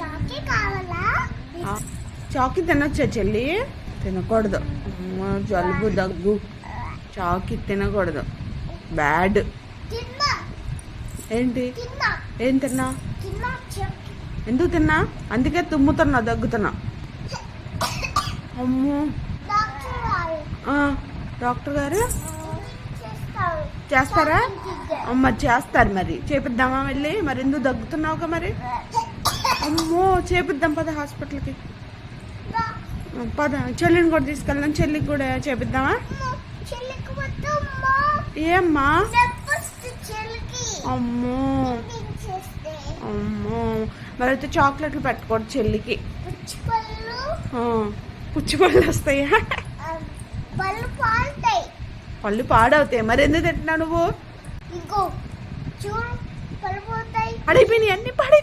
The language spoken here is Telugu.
చాకీ కావాలా? ఆ, చాకి తినొచ్చా చెల్లి? తినకూడదు. జలుబు దగ్గు. చాకి తినకూడదు. బ్యాడ్. ఏంటి? ఏం తిన్నా? ఎందుకు తిన్నా? అందుకే తుమ్ముతున్నా దగ్గుతున్నా. అమ్మో. డాక్టర్ గారు. చేస్తారా. అమ్మ చేస్తారు మరి. చేపిద్దామా వెళ్ళి మరి ఎందుకు దగ్గుతున్నావుగా మరి? అమ్మో చేపిద్దాం పద హాస్పిటల్కి. పద చెల్లిని కూడా తీసుకెళ్దాం. చెల్లికి కూడా చేపిద్దామా? ఏమ్మా? అమ్మో. అమ్మో. మరి అయితే చాక్లెట్లు పెట్టుకోడు చెల్లికి. పుచ్చిపళ్ళు వస్తాయా? పళ్ళు పాడవుతాయి. మరి ఎందుకు తింటున్నావు నువ్వు? పాడైపోయినాయి అన్ని పాడైపోయినాయి.